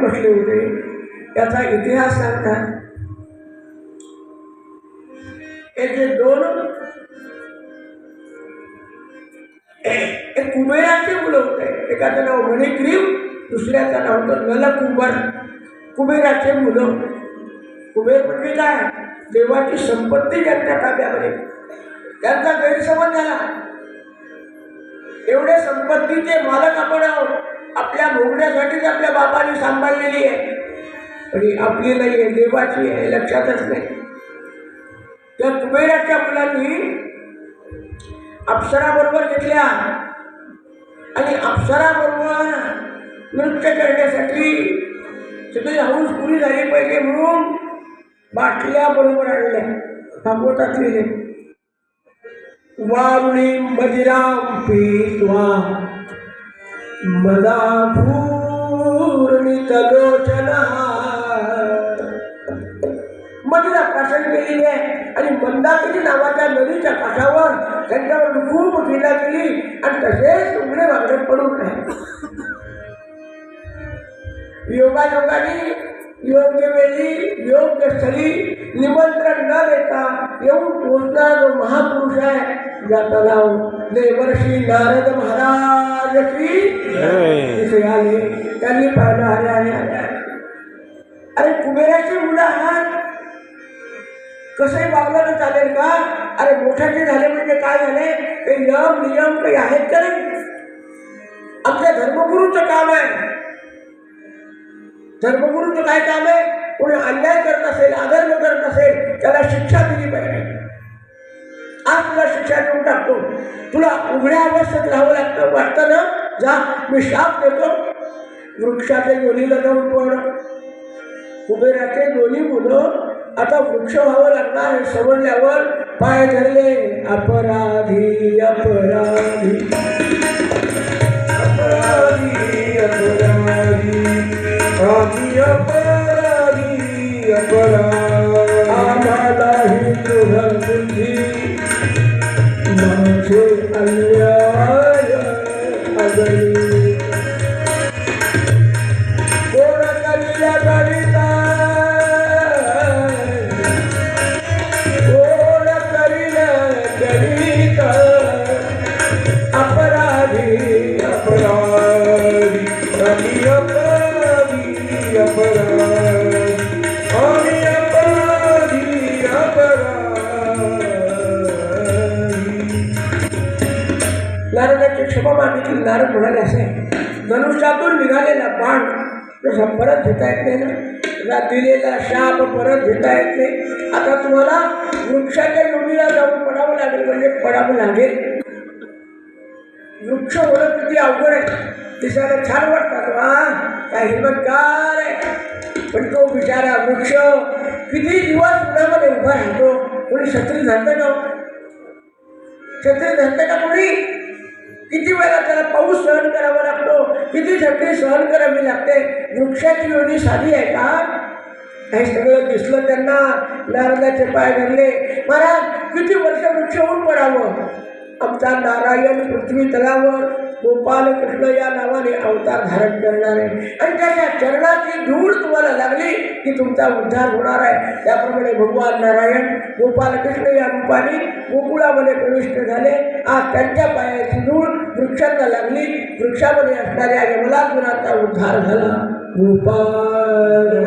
येऊन बसले होते. याचा इतिहास सांगतात. हे दोन एक कुबेराचे मुलं होते. एकाचं नाव मणिग्रीव दुसऱ्याचं नाव होतं नलकुंबर. कुबेराचे मुलं. कुबेर म्हणजे काय? देवाची संपत्ती त्यांच्या ताब्यामध्ये. त्यांचा गैरसमज झाला. एवढे संपत्तीचे मालक आपण आहोत. आपल्या भोगण्यासाठीच आपल्या बापाने सांभाळलेली आहे. पण ही आपली नाही आहे देवाची आहे लक्षातच नाही. त्या कुबेराच्या मुलांनी अप्सराबरोबर घेतल्या. आणि अप्सराबरोबर नृत्य करण्यासाठी सगळी हौस पुरी झाली पाहिजे म्हणून बाटल्या बरोबर आणल्या भागवतात लिहिले. वारुणी मदिराम पीत्वा. मदा पूर्णितलोचना मदिरा प्राशन केलेली आहे. आणि मंदाकिनी नावाच्या नदीच्या काठावर त्यांच्यावर खूप क्रीडा केली आणि तसेच उघडे वागडे पडून आहे योगायोगाने योग्य वेळी योग्य स्थळी निमंत्रण न देता जो महापुरुष आहे ज्याचं नाव देवर्षी नारद महाराज की तिथे आले त्यांनी पाहिलं अरे अरे अरे अरे. अरे कुबेराची मुलं आहात कसंही वागलं तर चालेल का? अरे मोठ्याचे झाले म्हणजे काय झाले? ते नियम नियम काही आहेत का नाही? आमच्या धर्मगुरूचं काम आहे. धर्मगुरूचं काय काम आहे? कोणी अन्याय करत असेल अधर्म करत असेल त्याला शिक्षा दिली पाहिजे. आज तुला शिक्षा देऊन टाकतो. तुला उघड्या अवस्थेत राहावं लागतं वाटतं ना? जा मी शाप देतो. वृक्षाच्या योनीला जाऊन पण कुबेराचे दोन्ही मुलं आता वृक्ष व्हावं लागणार हे समजल्यावर पाय धरले. अपराधी अपराधी. अपराधी अपराधी. अपराधी अपराधी. Hallelujah. क्षमा नारद म्हणाले असे धनुष्यातून निघालेला बाण। जसा परत घेता येत नाही ना दिलेला शाप परत घेता येत नाही आता तुम्हाला वृक्षाच्या जोडीला जाऊन पडावं लागेल, म्हणजे पडावं लागेल। वृक्ष होणं किती अवघड आहे. दिसायला छान वाटतात, वा, काय हिरवतगार आहे. पण तो बिचारा वृक्ष किती दिवस उन्हामध्ये उभा राहतो, कोणी छत्री धरतं का? छत्री धरतं का कोणी? किती वेळा त्याला पाऊस सहन करावा लागतो? किती छत्री सहन करावी लागते? वृक्षाची योनी साधी आहे का? हे सगळं दिसलं त्यांना. नारदाचे पाय धरले. महाराज किती वर्ष वृक्ष होऊन पडावं? आमचा नारायण पृथ्वी तलावर. गोपाल कृष्ण या नावाने अवतार धारण करणार आहे. आणि त्याच्या चरणाची धूळ तुम्हाला लागली की तुमचा उद्धार होणार आहे. त्याप्रमाणे भगवान नारायण गोपाल कृष्ण या रूपाने गोकुळामध्ये प्रविष्ट झाले. आज त्यांच्या पायाची धूळ वृक्षांना लागली. वृक्षामध्ये असणाऱ्या यमलापुराचा उद्धार झाला. गोपाल